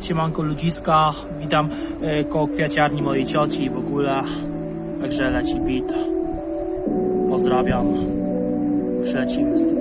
Siemanko ludziska, witam e, koło kwiaciarni mojej cioci i w ogóle. Także leci bit. Pozdrawiam. Przelecimy z tym.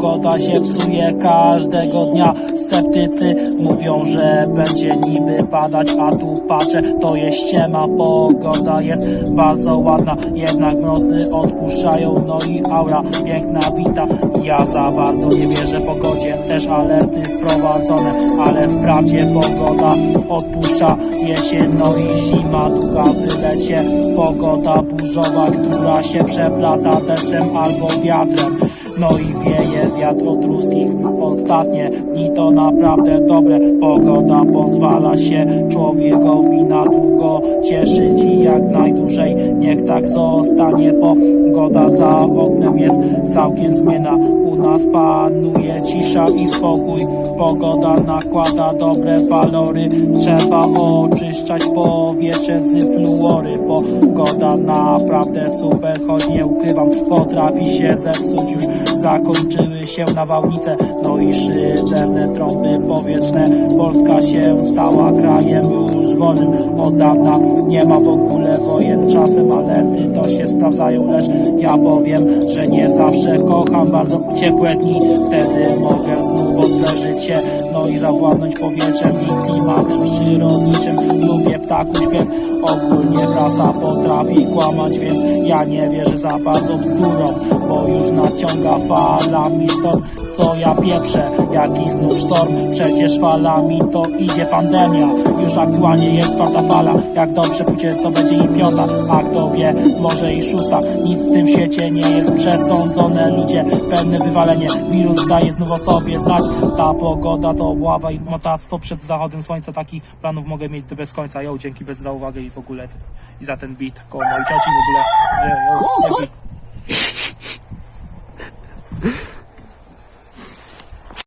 Pogoda się psuje każdego dnia. Sceptycy mówią, że będzie niby padać A tu patrzę, to jest ściema. Pogoda jest bardzo ładna Jednak mrozy odpuszczają No i aura piękna wita. Ja za bardzo nie wierzę pogodzie Też alerty wprowadzone Ale wprawdzie pogoda odpuszcza Jesień, no i zima Długa wylecie Pogoda burzowa, która się przeplata Deszczem albo wiatrem no i wieje wiatr od ruskich. Ostatnie dni to naprawdę dobre. Pogoda pozwala się człowiekowi na długo cieszyć i jak najdłużej Niech tak zostanie. Pogoda za oknem jest całkiem zmienna. U nas panuje cisza i spokój. Pogoda nakłada dobre walory. Trzeba oczyszczać powietrze z fluory. Pogoda naprawdę super, choć nie ukrywam Potrafi się zepsuć już Zakończyły się nawałnice. No i szyberne trąby powietrzne. Polska się stała krajem już wolnym. Od dawna nie ma w ogóle wojen. Czasem alerty to sprawdzają Lecz ja powiem, że nie zawsze kocham bardzo ciepłe dni. Wtedy mogę znów odleżyć się No i zawładnąć powietrzem i klimatem przyrodniczym. Lubię ptaków śpiew. Ogólnie prasa potrafi kłamać Więc ja nie wierzę za bardzo bzdurą Bo już naciąga falami sztorm Co ja pieprzę, jaki znów sztorm. Przecież falami to idzie pandemia. Już aktualnie jest czwarta fala. Jak dobrze pójdzie to będzie i piąta. A kto wie, może i szósta. Nic w tym świecie nie jest przesądzone Ludzie, pewne wywalenie. Wirus daje znów o sobie znać. Ta pogoda to obława i motactwo Przed zachodem słońca takich planów mogę mieć do bez końca. Jo, dzięki bez za uwagę i w ogóle. I za ten beat koło mojej cioci w ogóle. Że, jo, dzięki.